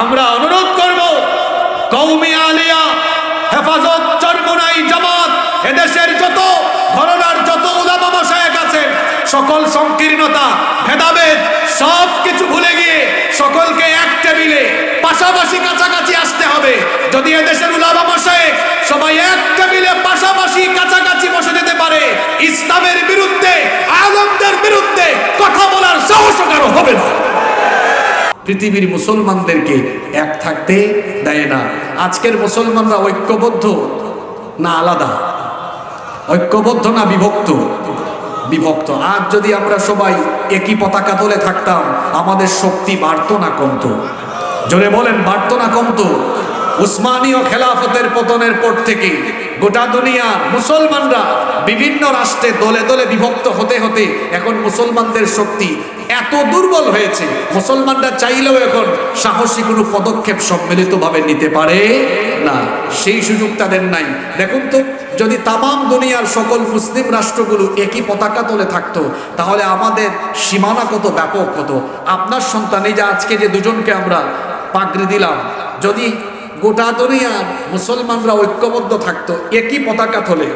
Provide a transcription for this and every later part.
আমরা অনুরোধ করব কৌমি আলিয়া, হেফাজত চরমুনাই জামাত, এদেশের যত ঘরনার যত উলামা আছেন, সকল সংকীর্ণতা, ভেদাভেদ, সব কিছু ভুলে গিয়ে সকলকে এক টেবিলে, পাশাপাশি কাছাকাছি আসতে হবে। যদি এদেশের উলামা মশায়েক সবাই এক টেবিলে পাশাপাশি কাছাকাছি বসে যেতে পারে, ইসলামের বিরুদ্ধে, আলমদের বিরুদ্ধে কথা বলার সাহস কারও হবে না। পৃথিবীর মুসলমানদেরকে এক থাকতে দেয় না। আজকের মুসলমানরা ঐক্যবদ্ধ না আলাদা? ঐক্যবদ্ধ না বিভক্ত? বিভক্ত। আর যদি আমরা সবাই একই পতাকা তোলে থাকতাম, আমাদের শক্তি বাড়ত না কমত। জোরে বলেন, বাড়ত না কমতো? উসমানীয় খেলাফতের পতনের পর থেকে গোটা দুনিয়ার মুসলমানরা বিভিন্ন রাষ্ট্রে দলে দলে বিভক্ত হতে হতে এখন মুসলমানদের শক্তি এত দুর্বল হয়েছে। মুসলমানরা চাইলেও এখন সাহসী কোনো পদক্ষেপ সম্মিলিতভাবে নিতে পারে না। সেই সুযোগ তাদের নাই। দেখুন তো, যদি তামাম দুনিয়ার সকল মুসলিম রাষ্ট্রগুলো একই পতাকা তোলে থাকতো, তাহলে আমাদের সীমানা কত, ব্যাপক হতো আপনার সন্তান এই যে আজকে যে দুজনকে আমরা পাগড়ি দিলাম, যদি গোটা দুনিয়ার মুসলমানরা ঐক্যবদ্ধ থাকতো, একই পতাকা থলে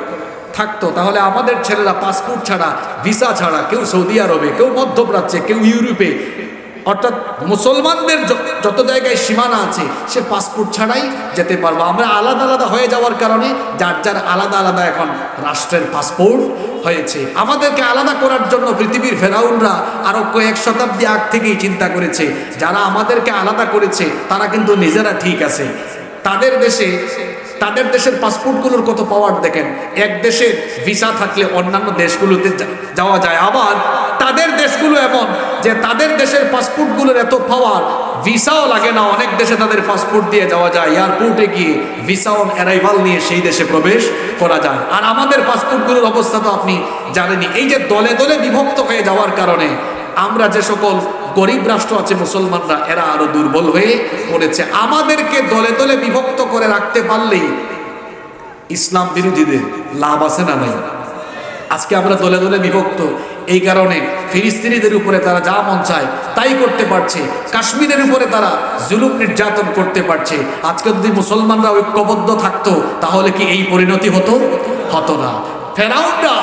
থাকতো। তাহলে আমাদের ছেলেরা পাসপোর্ট ছাড়া ভিসা ছাড়া, কেউ সৌদি আরবে, কেউ মধ্যপ্রাচ্যে, কেউ ইউরোপে অর্থাৎ মুসলমানদের যত জায়গায় সীমানা আছে, সে পাসপোর্ট ছাড়াই যেতে পারব। আমরা আলাদা আলাদা হয়ে যাওয়ার কারণে যার যার আলাদা আলাদা এখন রাষ্ট্রের পাসপোর্ট হয়েছে। আমাদেরকে আলাদা করার জন্য পৃথিবীর ফেরাউনরা আরও কয়েক শতাব্দী আগ থেকেই চিন্তা করেছে। যারা আমাদেরকে আলাদা করেছে, তারা কিন্তু নিজেরা ঠিক আছে। তাদের দেশে, তাদের দেশের পাসপোর্টগুলোর কত পাওয়ার দেখেন। এক দেশের ভিসা থাকলে অন্যান্য দেশগুলোতে যাওয়া যায়। আবার তাদের দেশগুলো এমন যে তাদের দেশের পাসপোর্টগুলোর এত পাওয়ার ভিসাও লাগে না, অনেক দেশে তাদের পাসপোর্ট দিয়ে যাওয়া যায়। এয়ারপোর্টে গিয়ে ভিসা অন অ্যারাইভাল নিয়ে সেই দেশে প্রবেশ করা যায়। আর আমাদের পাসপোর্টগুলোর অবস্থা তো আপনি জানেনই। এই যে দলে দলে বিভক্ত হয়ে যাওয়ার কারণে আমরা যে সকল গরিব রাষ্ট্র আছে, মুসলমানরা, এরা আরও দুর্বল হয়ে পড়েছে। আমাদেরকে দলে দলে বিভক্ত করে রাখতে পারলেই ইসলাম বিরোধীদের লাভ আছে না নাই? আজকে আমরা দলে দলে বিভক্ত। এই কারণে ফিলিস্তিনিদের উপরে তারা যা মন চায় তাই করতে পারছে। কাশ্মীরের উপরে তারা জুলুম নির্যাতন করতে পারছে। আজকে যদি মুসলমানরা ঐক্যবদ্ধ থাকতো, তাহলে কি এই পরিণতি হতো? হতো না। ফেরাউনরা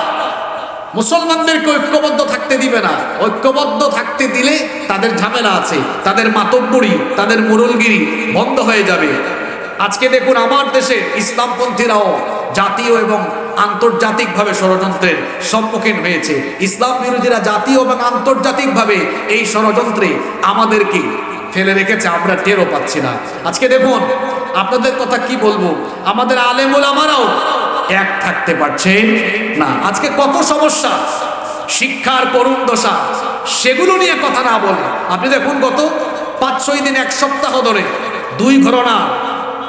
মুসলমানদেরকে ঐক্যবদ্ধ থাকতে দিবে না। ঐক্যবদ্ধ থাকতে দিলে তাদের ঝামেলা আছে। তাদের মাতব্বরি, তাদের মুরলগিরি বন্ধ হয়ে যাবে। আজকে দেখুন আমার দেশে ইসলামপন্থীরাও জাতীয় এবং আন্তর্জাতিকভাবে ষড়যন্ত্রের সম্মুখীন হয়েছে। ইসলাম বিরোধীরা জাতীয় এবং আন্তর্জাতিকভাবে এই ষড়যন্ত্রে আমাদেরকে ফেলে রেখেছে, আমরা টেরও পাচ্ছি না। আজকে দেখুন, আপনাদের কথা কি বলব? আমাদের আলেমুল আমারাও এক থাকতে পারছেন না। আজকে কত সমস্যা, শিক্ষার করুণ দশা, সেগুলো নিয়ে কথা না বলে। আপনি দেখুন গত পাঁচ ছয় দিন এক সপ্তাহ ধরে দুই ঘটনা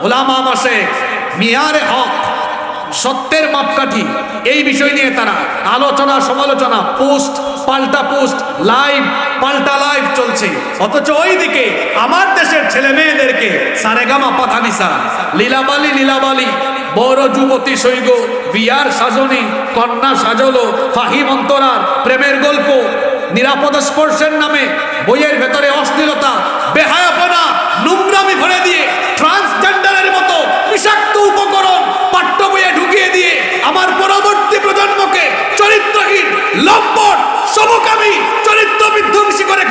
ওলামা মাসে মিয়ারে হক সত্যের মাপকাঠি। এই বিষয় নিয়ে তারা আলোচনা, সমালোচনা, পোস্ট, পাল্টা পোস্ট, লাইভ, পাল্টা লাইভ চলছে। অথচ ওইদিকে আমার দেশের ছেলে মেয়েদেরকে সারেগামা পাথানিসা লীলাবালি লীলাবালি, বড় যুবতী সৈগ, বিয়ার সাজনী, কন্যা সাজলো ফাহিম অন্তরার প্রেমের গল্প, নিরাপদ স্পর্শের নামে, বইয়ের ভেতরে অশ্লীলতা, বেহায়াপনা, নোংরামি ভরে দিয়ে ট্রান্সজেন্ডারের মতো বিষাক্ত উপকরণ আমার পরবর্তী প্রজন্মকে চরিত্রহীন, লম্পট, সমকামী, চরিত্র বিধ্বংসী করে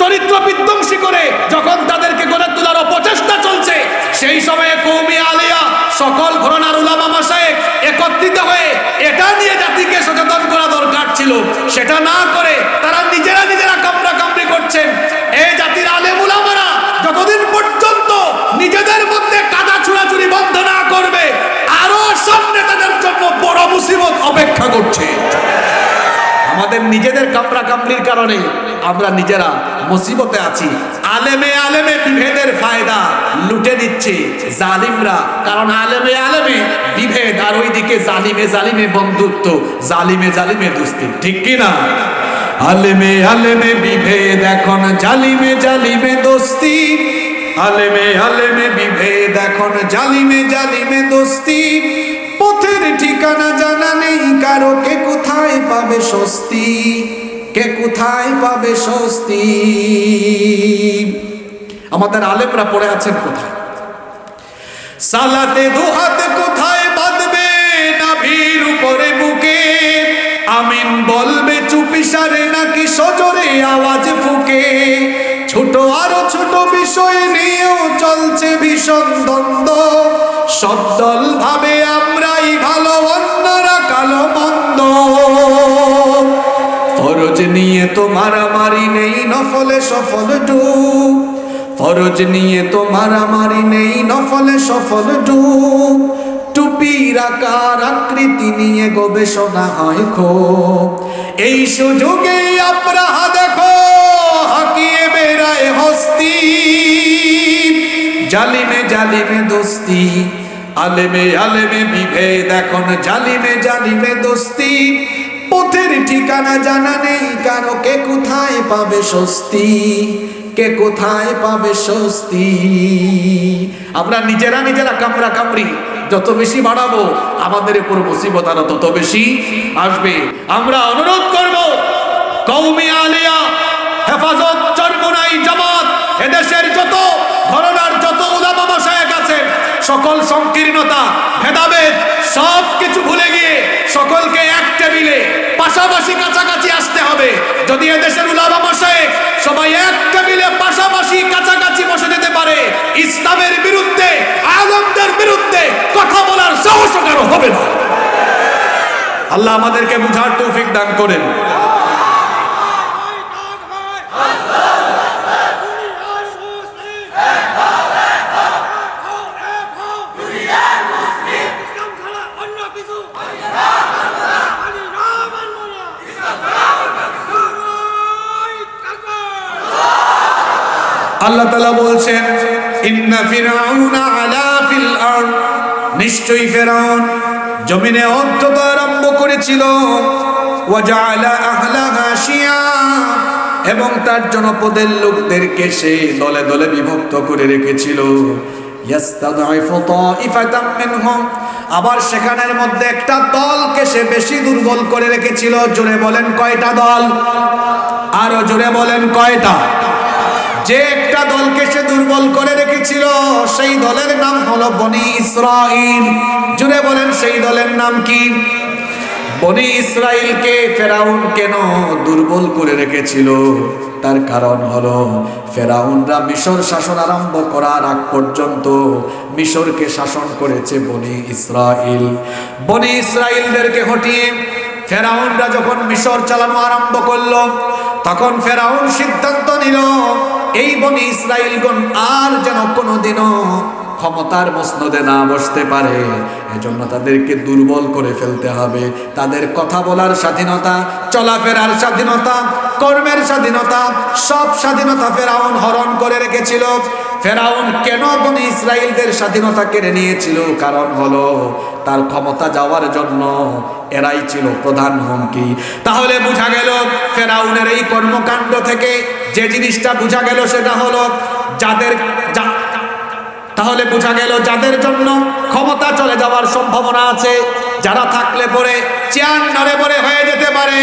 চরিত্র বিধ্বংসী করে যখন তাদেরকে গড়ে তোলার অপচেষ্টা চলছে, সেই সময়ে কৌমি আলিয়া, সকল ঘরনার উলামা মাসায়েক একত্রিত হয়ে এটা নিয়ে জাতিকে সচেতন করা দরকার ছিল। সেটা না করে তারা নিজেরা নিজেরা কামড়া কামড়ি করছেন। এই জাতির আলেম উলামারা যতদিন পর্যন্ত নিজেদের মধ্যে কাদা ছুড়াছুড়ি বন্ধ না করবে, আরও সামনে তাদের মুসিবত অপেক্ষা করছে। আমাদের নিজেদের কামড়া কামড়ির কারণে আমরা নিজেরা মুসিবতে আছি। আলেমে আলেমে বিভেদের ফায়দা লুটে দিচ্ছে জালিমরা। কারণ আলেমে আলেমে বিভেদ আর ওইদিকে জালিমে জালিমে বন্ধুত্ব, জালিমে জালিমে দুস্তি। ঠিক কি না? আলেমে আলেমে বিভেদ এখন জালিমে জালিমে দোস্তি। আলেমে আলেমে বিভেদ এখন জালিমে জালিমে দোস্তি। পথের ঠিকানা জানা নেই। কারও কে কোথায় পাবে স্বস্তি? কে কোথায় পাবে স্বস্তি? আমাদের আলেমরা পড়ে আছেন কোথায়? সালাতে দুহাত কোথায় বাঁধবে নাভির উপরে বুকে? আমিন বলবে চুপিসারে নাকি সজরে আওয়াজ ফুকে? ছোট আরও ছোট বিষয় নিয়েও চলছে ভীষণ দ্বন্দ্ব। সব দল ভাবে ফরজ নিয়ে তো মারামারি নেই, নফলে সফল ডুব। ফরজ নিয়ে তো মারামারি নেই, নফলে সফল ডুব। টুপির আকার, আকৃতি নিয়ে গবেষণা হয় খুব। এই সুযোগে আমরা দেখো, হাকিয়ে বেড়ায় হস্তি। জালিমে জালিমে দোস্তি, আলেমে আলেমে বিভেদ, এখন জালিমে জালিমে দোস্তি। পথের ঠিকানা জানা নেই। কারও কে কোথায় পাবে স্বস্তি? কে কোথায় পাবে স্বস্তি? আমরা নিজেরা নিজেরা কামড়া কামড়ি যত বেশি বাড়াবো, আমাদের উপর মুসিবত আরও তত বেশি আসবে। আমরা অনুরোধ করব কৌমি আলিয়া, হেফাজত, চরমোনাই জামাত, এদেশের যত, ঘরনার যত আছেন সকল সংকীর্ণতা, ভেদাভেদ, সব কিছু ভুলে গিয়ে সকলকে এক টেবিলে, পাশাপাশি কাছাকাছি আসতে হবে। যদি এদেশের উলামা মশায়েক সবাই এক টেবিলে পাশাপাশি কাছাকাছি বসে যেতে পারে, ইসলামের বিরুদ্ধে, আলমদের বিরুদ্ধে কথা বলার সাহস কারও হবে না। আল্লাহ আমাদেরকে বুঝার তৌফিক দান করেন। আল্লাহ তালা বলছেন নিশ্চয়ই ফেরাউন জমিনে অন্তত আরম্ভ করেছিল। এবং তার জনপদের লোকদেরকে সে দলে দলে বিভক্ত করে রেখেছিল। আবার সেখানের মধ্যে একটা দলকে সে বেশি দুর্বল করে রেখেছিল। জোরে বলেন কয়টা দল? আরও জোরে বলেন কয়টা? যে একটা দলকে সে দুর্বল করে রেখেছিল, সেই দলের নাম হলো বনি ইসরাইল। জুড়ে বলেন, সেই দলের নাম কি? বনি ইসরাইলকে ফেরাউন কেন দুর্বল করে রেখেছিল? তার কারণ হলো, ফেরাউনরা মিশর শাসন আরম্ভ করার আগ পর্যন্ত মিশরকে শাসন করেছে বনি ইসরাইল। বনি ইসরাইলদেরকে হটিয়ে ফেরাউনরা যখন মিশর চালানো আরম্ভ করল, তখন ফেরাউন সিদ্ধান্ত নিল এই বনি ইসরাইলগণ আর যেন কোনোদিনও ক্ষমতার মসনদে না বসতে পারে, এজন্য তাদেরকে দুর্বল করে ফেলতে হবে। তাদের কথা বলার স্বাধীনতা, চলাফেরার স্বাধীনতা, কর্মের স্বাধীনতা, সব স্বাধীনতা ফেরাউন হরণ করে রেখেছিল। ফেরাউন কেন বনি ইসরায়েলদের স্বাধীনতা কেড়ে নিয়েছিল? কারণ হলো, তার ক্ষমতা যাওয়ার জন্য এরাই ছিল প্রধান হুমকি। তাহলে বোঝা গেল ফেরাউনের এই কর্মকাণ্ড থেকে যে জিনিসটা বোঝা গেল সেটা হলো যাদের তাহলে বোঝা গেল যাদের জন্য ক্ষমতা চলে যাওয়ার সম্ভাবনা আছে, যারা থাকলে পরে চেয়ার নড়ে পরে হয়ে যেতে পারে।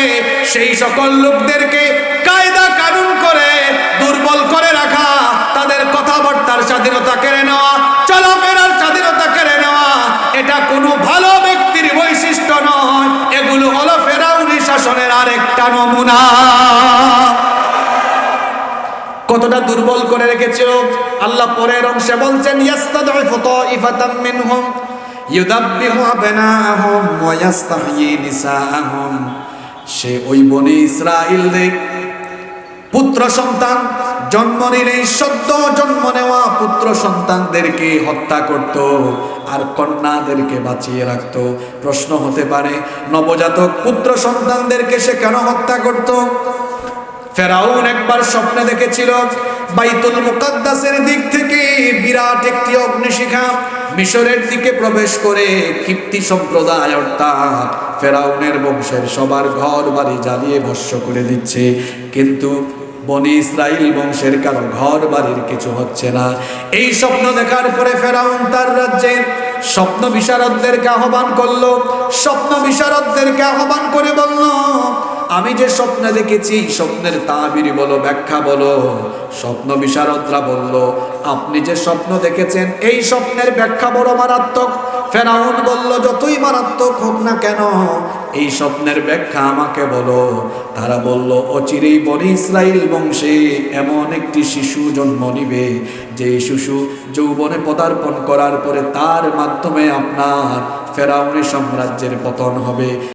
সেই সকল লোকদেরকে কায়দা কানুন করে দুর্বল করে রাখা, তাদের কথাবার্তার স্বাধীনতা নমুনা কতটা দুর্বল করে রেখেছিল আল্লাহ পরের অংশে বলছেন সে ওই বনে ইসরা পুত্র সন্তান জন্ম নিলেই সদ্য জন্ম নেওয়া পুত্র সন্তানদেরকে হত্যা করত আর কন্যাদেরকে বাঁচিয়ে রাখত। প্রশ্ন হতে পারে, নবজাতক পুত্র সন্তানদেরকে সে কেন হত্যা করত? ফেরাউন একবার স্বপ্নে দেখেছিল, বাইতুল মুকাদ্দাসের দিক থেকে বিরাট একটি অগ্নিশিখা মিশরের দিকে প্রবেশ করে কীর্তি সম্প্রদায় অর্থাৎ ফেরাউনের বংশের সবার ঘর বাড়ি জ্বালিয়ে ভস্য করে দিচ্ছে। কিন্তু বনি ইসরাইল বংশের কারও ঘর বাড়ির কিছু হচ্ছে না। এই স্বপ্ন দেখার পরে ফেরাউন তার রাজ্যে স্বপ্ন বিশারদদেরকে আহ্বান করল। স্বপ্ন বিশারদদেরকে আহ্বান করে বলল, আমি যে স্বপ্নে দেখেছি, স্বপ্নের তাবিরি বলো, ব্যাখ্যা বলো। স্বপ্ন বিশারদরা বলল, আপনি যে স্বপ্ন দেখেছেন, এই স্বপ্নের ব্যাখ্যা বড় মারাত্মক। ফেরাউন বলল, যতই মারাত্মক হোক না কেন এই স্বপ্নের ব্যাখ্যা আমাকে বলো। তারা বলল, অচিরেই বনে ইসরায়েল বংশে এমন একটি শিশু জন্ম নিবে। যে শিশু যৌবনে পদার্পণ করার পরে তার মাধ্যমে আপনার ফেরাউনি সাম্রাজ্যের পতন হবে।